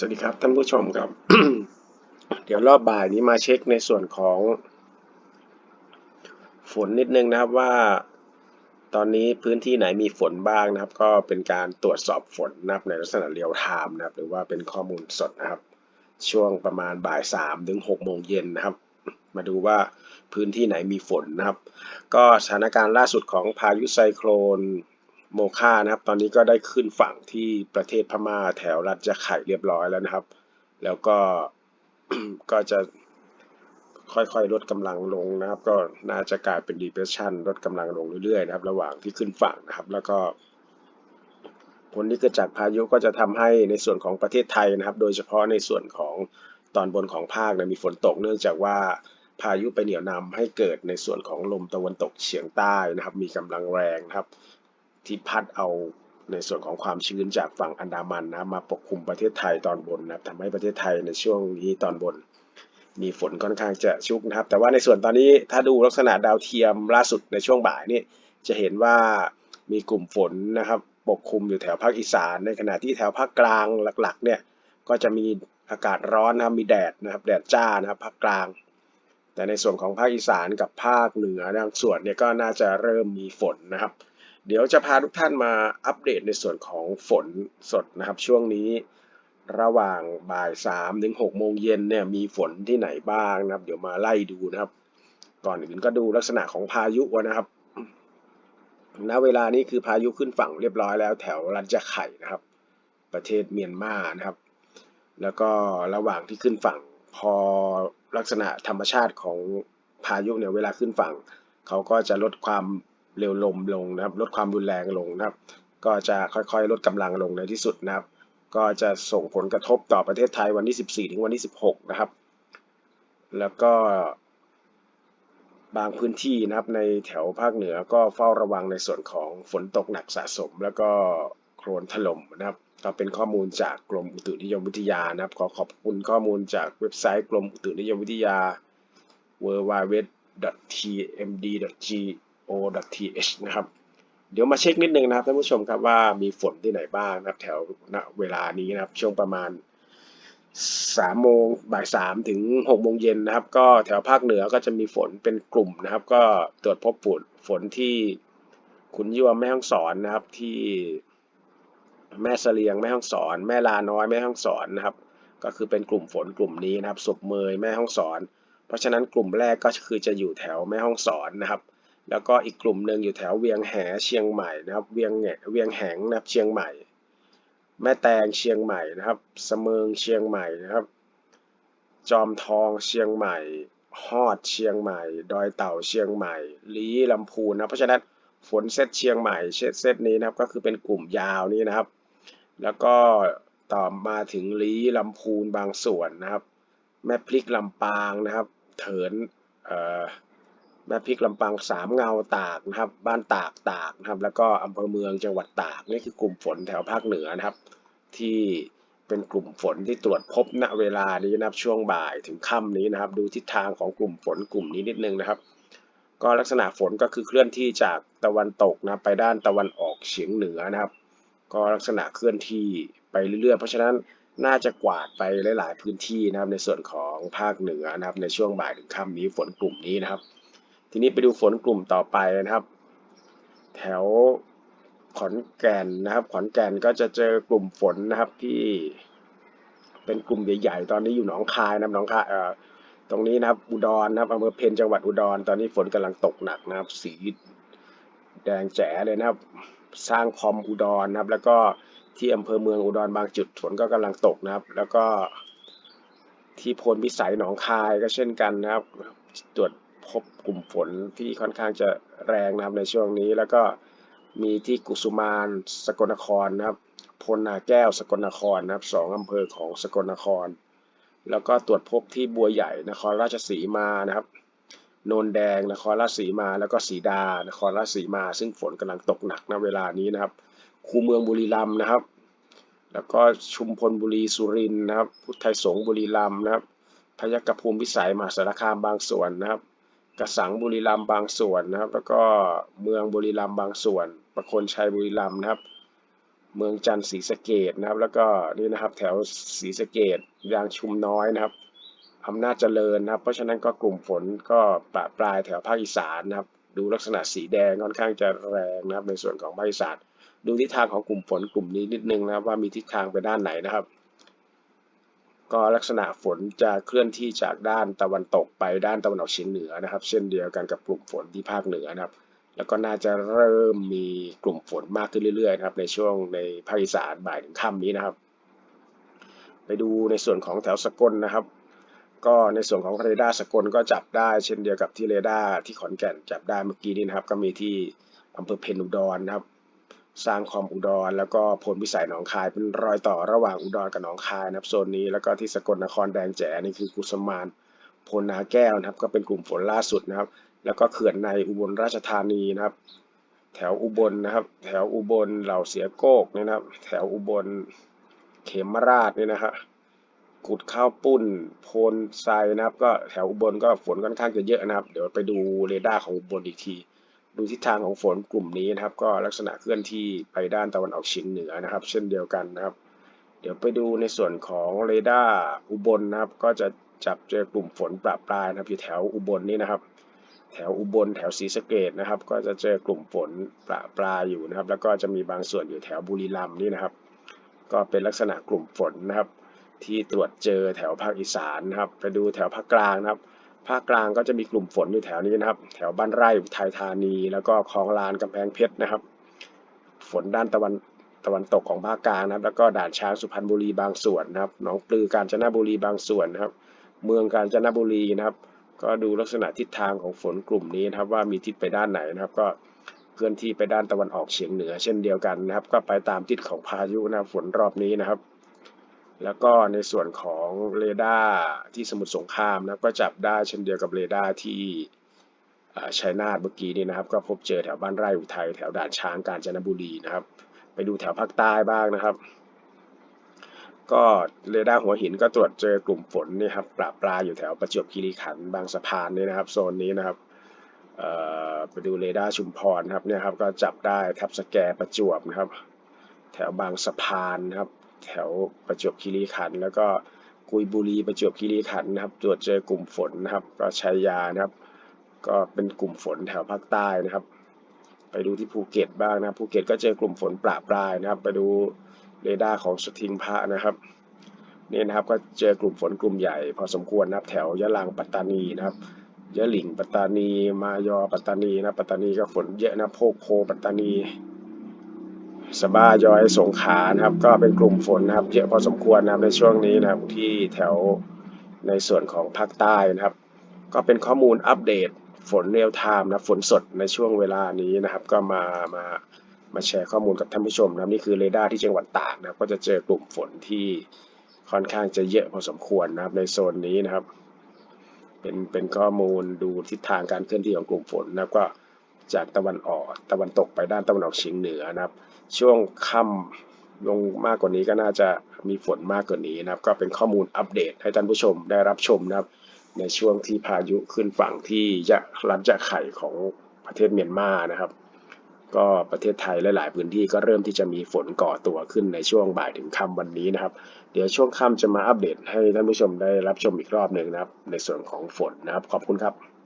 สวัสดีครับท่านผู้ชมครับ เดี๋ยวรอบบ่ายนี้มาเช็คในส่วนของฝนนิดนึงนะครับว่า ตอนนี้พื้นที่ไหนมีฝนบ้างนะครับ ก็เป็นการตรวจสอบฝนนะครับในลักษณะเรียลไทม์นะครับ หรือว่าเป็นข้อมูลสดนะครับ ช่วงประมาณบ่ายสามถึงหกโมงเย็นนะครับ มาดูว่าพื้นที่ไหนมีฝนนะครับ ก็สถานการณ์ล่าสุดของพายุไซโคลน โมคานะครับ ตอนนี้ก็ได้ขึ้นฝั่งที่ประเทศพม่าแถวรัฐจะไข่เรียบร้อยแล้วนะครับ แล้วก็ก็จะค่อยๆ ลดกำลังลงนะครับ ก็น่าจะกลายเป็น depression ลดกำลังลงเรื่อยๆนะครับ ระหว่างที่ขึ้นฝั่งนะครับ แล้วก็ ผลที่เกิดจากพายุก็จะทำให้ในส่วนของประเทศไทยนะครับ โดยเฉพาะในส่วนของตอนบนของภาคเนี่ยมีฝนตกเนื่องจากว่าพายุไปเหนี่ยวนำให้เกิดในส่วนของลมตะวันตกเฉียงใต้นะครับ มีกำลังแรงนะครับ ที่พัดเอาในส่วนของความชื้นจากฝั่งอันดามันนะมาปกคลุมประเทศไทยตอนบนนะครับทำให้ประเทศไทยในช่วงนี้ตอนบน มีฝนค่อนข้างจะชุกนะครับ แต่ว่าในส่วนตอนนี้ถ้าดูลักษณะดาวเทียมล่าสุดในช่วงบ่ายนี่จะเห็นว่ามีกลุ่มฝนนะครับปกคลุมอยู่แถวภาคอีสาน ในขณะที่แถวภาคกลางหลักๆเนี่ยก็จะมีอากาศร้อนนะครับมีแดดนะครับแดดจ้านะครับภาคกลาง แต่ในส่วนของภาคอีสานกับภาคเหนือบางส่วนเนี่ยก็น่าจะเริ่มมีฝนนะครับ เดี๋ยวจะพาทุกท่านมาอัปเดตในส่วนของฝนสดนะครับ ช่วงนี้ระหว่างบ่ายสามถึงหกโมงเย็นเนี่ยมีฝนที่ไหนบ้างนะครับ เดี๋ยวมาไล่ดูนะครับ ก่อนอื่นก็ดูลักษณะของพายุนนะครับณเวลานี้คือพายุขึ้นฝั่งเรียบร้อยแล้วแถวรันจะไข่นะครับ ประเทศเมียนมานะครับ แล้วก็ระหว่างที่ขึ้นฝั่งพอลักษณะธรรมชาติของพายุเนี่ยเวลาขึ้นฝั่ง เขาก็จะลดความ เร็วลมลงนะครับ ลดความรุนแรงลงนะครับ ก็จะค่อยๆ ลดกำลังลงในที่สุดนะครับ ก็จะส่งผลกระทบต่อประเทศไทยวันที่ 14 ถึงวันที่ 16 นะครับ แล้วก็บางพื้นที่นะครับในแถวภาคเหนือก็เฝ้าระวังในส่วนของฝนตกหนักสะสม แล้วก็โคลนถล่มนะครับก็เป็นข้อมูลจากกรมอุตุนิยมวิทยานะครับ ขอขอบคุณข้อมูลจากเว็บไซต์กรมอุตุนิยมวิทยา w w w t m d g o th นะครับ เดี๋ยวมาเช็คนิดนึงนะครับท่านผู้ชมครับว่ามีฝนที่ไหนบ้างนะครับแถวณเวลานี้นะครับช่วงประมาณสามโมงบ่ายสามถึงหกโมงเย็นนะครับ ก็แถวภาคเหนือก็จะมีฝนเป็นกลุ่มนะครับ ก็ตรวจพบฝนฝนที่ขุนยวมแม่ฮ่องสอนนะครับที่แม่เสลียงแม่ฮ่องสอน แม่ลาน้อยแม่ฮ่องสอนนะครับ ก็คือเป็นกลุ่มฝนกลุ่มนี้นะครับศพเมยแม่ฮ่องสอน เพราะฉะนั้นกลุ่มแรกก็คือจะอยู่แถวแม่ฮ่องสอนนะครับ แล้วก็อีกกลุ่มหนึ่งอยู่แถวเวียงแหเชียงใหม่นะครับ เวียงแหเวียงแหงนะครับเชียงใหม่ แม่แตงเชียงใหม่นะครับเสมิงเชียงใหม่นะครับ จอมทองเชียงใหม่ ฮอดเชียงใหม่ ดอยเต่าเชียงใหม่ ลี้ลำพูนนะเพราะฉะนั้นฝนเซตเชียงใหม่เซตนี้นะครับก็คือเป็นกลุ่มยาวนี้นะครับ แล้วก็ต่อมาถึงลี้ลำพูนบางส่วนนะครับ แม่พริกลำปางนะครับ เถินเอ่อ แม่พริกลำปางสามเงาตากนะครับ บ้านตากตากนะครับ แล้วก็อำเภอเมืองจังหวัดตากนี่คือกลุ่มฝนแถวภาคเหนือนะครับ ที่เป็นกลุ่มฝนที่ตรวจพบณเวลานี้นะครับช่วงบ่ายถึงค่ำนี้นะครับ ดูทิศทางของกลุ่มฝนกลุ่มนี้นิดนึงนะครับ ก็ลักษณะฝนก็คือเคลื่อนที่จากตะวันตกนะไปด้านตะวันออกเฉียงเหนือนะครับ ก็ลักษณะเคลื่อนที่ไปเรื่อยๆเพราะฉะนั้นน่าจะกวาดไปหลาย ๆ พื้นที่นะครับในส่วนของภาคเหนือนะครับ ในช่วงบ่ายถึงค่ำนี้ฝนกลุ่มนี้นะครับ ทีนี้ไปดูฝนกลุ่มต่อไปนะครับ แถวขอนแก่นนะครับ ขอนแก่นก็จะเจอกลุ่มฝนนะครับที่เป็นกลุ่มใหญ่ๆ ตอนนี้อยู่หนองคายนะครับหนองคายเอ่อตรงนี้นะครับอุดรนะครับอำเภอเพนจังหวัดอุดร ตอนนี้ฝนกำลังตกหนักนะครับ สีแดงแจ๋เลยนะครับ สร้างคอมอุดรนะครับ แล้วก็ที่อำเภอเมืองอุดรบางจุดฝนก็กำลังตกนะครับ แล้วก็ที่พลพิสัยหนองคายก็เช่นกันนะครับตรวจ พบกลุ่มฝนที่ค่อนข้างจะแรงนะครับในช่วงนี้ แล้วก็มีที่กุสุมานสกลนครนะครับพลนาแก้วสกลนครนะครับสองอำเภอของสกลนคร แล้วก็ตรวจพบที่บัวใหญ่นครราชสีมานะครับโนนแดงนครราชสีมาแล้วก็สีดานครราชสีมา ซึ่งฝนกำลังตกหนักณเวลานี้นะครับ คูเมืองบุรีรัมย์นะครับ แล้วก็ชุมพลบุรีสุรินทร์นะครับ พุทธไทยสงบุรีรัมย์นะครับพยัคฆภูมิวิสัยมหาสารคามบางส่วนนะครับ กระสังบุรีรัมบางส่วนนะครับ แล้วก็เมืองบุรีรัมบางส่วน ประคนชัยบุรีรัมนะครับ เมืองจันทร์ศรีสะเกดนะครับ แล้วก็นี่นะครับแถวศรีสะเกดยางชุมน้อยนะครับอำนาจเจริญนะครับ เพราะฉะนั้นก็กลุ่มฝนก็ปะปลายแถวภาคอีสานนะครับ ดูลักษณะสีแดงค่อนข้างจะแรงนะครับ ในส่วนของภาคอีสานดูทิศทางของกลุ่มฝนกลุ่มนี้นิดนึงนะครับว่ามีทิศทางไปด้านไหนนะครับ ก็ลักษณะฝนจะเคลื่อนที่จากด้านตะวันตกไปด้านตะวันออกเฉียงเหนือนะครับ เช่นเดียวกันกับกลุ่มฝนที่ภาคเหนือนะครับ แล้วก็น่าจะเริ่มมีกลุ่มฝนมากขึ้นเรื่อยๆนะครับในช่วงในภาคอีสานบ่ายถึงค่ำนี้นะครับ ไปดูในส่วนของแถวสกลนะครับ ก็ในส่วนของเรดาร์สกลก็จับได้เช่นเดียวกับที่เรดาร์ที่ขอนแก่นจับได้เมื่อกี้นี้นะครับ ก็มีที่อำเภอเพนุดรนะครับ สร้างคอมอุดร แล้วก็พลพิสัยหนองคายเป็นรอยต่อระหว่างอุดรกับหนองคายนะครับโซนนี้แล้วก็ที่สกลนครแดงแจ๋นี่คือกุสมานพลนาแก้วนะครับก็เป็นกลุ่มฝนล่าสุดนะครับ แล้วก็เขื่อนในอุบลราชธานีนะครับ แถวอุบลนะครับ แถวอุบลเหล่าเสียโกกเนี่ยนะครับ แถวอุบลเขมราชเนี่ยนะฮะกุดข้าวปุ้นโพนไซนะครับ ก็แถวอุบลก็ฝนค่อนข้างจะเยอะนะครับ เดี๋ยวไปดูเรดาร์ของอุบลอีกที ดูทิศทางของฝนกลุ่มนี้นะครับ ก็ลักษณะเคลื่อนที่ไปด้านตะวันออกเฉียงเหนือนะครับ เช่นเดียวกันนะครับ เดี๋ยวไปดูในส่วนของเรดาร์อุบลนะครับ ก็จะจับเจอกลุ่มฝนประปรายนะครับอยู่แถวอุบลนี่นะครับ แถวอุบลแถวศรีสะเกดนะครับ ก็จะเจอกลุ่มฝนประปรายอยู่นะครับ แล้วก็จะมีบางส่วนอยู่แถวบุรีรัมย์นี่นะครับ ก็เป็นลักษณะกลุ่มฝนนะครับ ที่ตรวจเจอแถวภาคอีสานนะครับ ไปดูแถวภาคกลางนะครับ ภาคกลางก็จะมีกลุ่มฝนอยู่แถวนี้นะครับ แถวบ้านไร่อุทัยธานี แล้วก็คลองลานกำแพงเพชรนะครับ ฝนด้านตะวันตะวันตกของภาคกลางนะครับ แล้วก็ด่านช้างสุพรรณบุรีบางส่วนนะครับ หนองปลือกาญจนบุรีบางส่วนนะครับ เมืองกาญจนบุรีนะครับ ก็ดูลักษณะทิศทางของฝนกลุ่มนี้นะครับ ว่ามีทิศไปด้านไหนนะครับ ก็เคลื่อนที่ไปด้านตะวันออกเฉียงเหนือ เช่นเดียวกันนะครับ ก็ไปตามทิศของพายุนะครับ ฝนรอบนี้นะครับ แล้วก็ในส่วนของเรดาร์ที่สมุทรสงครามนะก็จับได้เช่นเดียวกับเรดาร์ที่อ่าชัยนาทเมื่อกี้นี้นะครับ ก็พบเจอแถวบ้านไร่อุทัยแถวด่านช้างกาญจนบุรีนะครับ ไปดูแถวภาคใต้บ้างนะครับ ก็เรดาร์หัวหินก็ตรวจเจอกลุ่มฝนนี่ครับปราปราอยู่แถวประจวบคีรีขันธ์บางสะพานนี่นะครับโซนนี้นะครับไปดูเรดาร์ชุมพรครับเนี่ยครับก็จับได้ทับสแกประจวบนะครับ แถวบางสะพานนะครับ แถวประจวบคีรีขันธ์แล้วก็กุยบุรีประจวบคีรีขันธ์นะครับ ตรวจเจอกลุ่มฝนนะครับก็ชัยยานะครับ ก็เป็นกลุ่มฝนแถวภาคใต้นะครับ ไปดูที่ภูเก็ตบ้างนะครับภูเก็ตก็เจอกลุ่มฝนปราปรายนะครับ ไปดูเรดาร์ของสทิงพระนะครับนี่นะครับก็เจอกลุ่มฝนกลุ่มใหญ่พอสมควรนะครับ แถวยะลางปัตตานีนะครับยะหลิงปัตตานี มายอปัตตานีนะปัตตานีก็ฝนเยอะนะโพกโพปัตตานี สบ้ายอยสงขานะครับ ก็เป็นกลุ่มฝนนะครับเยอะพอสมควรนะครับในช่วงนี้นะครับที่แถวในส่วนของภาคใต้นะครับ ก็เป็นข้อมูลอัปเดตฝนเรียลไทม์นะฝนสดในช่วงเวลานี้นะครับ ก็มามามาแชร์ข้อมูลกับท่านผู้ชมนะครับนี่คือเรดาร์ที่จังหวัดตากนะครับ ก็จะเจอกลุ่มฝนที่ค่อนข้างจะเยอะพอสมควรนะครับในโซนนี้นะครับ เป็นเป็นข้อมูลดูทิศทางการเคลื่อนที่ของกลุ่มฝนนะครับก็จากตะวันออกตะวันตกไปด้านตะวันออกเฉียงเหนือนะครับ ช่วงค่ำลงมากกว่านี้ก็น่าจะมีฝนมากกว่านี้นะครับ ก็เป็นข้อมูลอัปเดตให้ท่านผู้ชมได้รับชมนะครับ ในช่วงที่พายุขึ้นฝั่งที่ยะรัฐยะไข่ของประเทศเมียนมานะครับ ก็ประเทศไทยหลาย ๆ พื้นที่ก็เริ่มที่จะมีฝนก่อตัวขึ้นในช่วงบ่ายถึงค่ำวันนี้นะครับ เดี๋ยวช่วงค่ำจะมาอัปเดตให้ท่านผู้ชมได้รับชมอีกรอบหนึ่งนะครับ ในส่วนของฝนนะครับขอบคุณครับ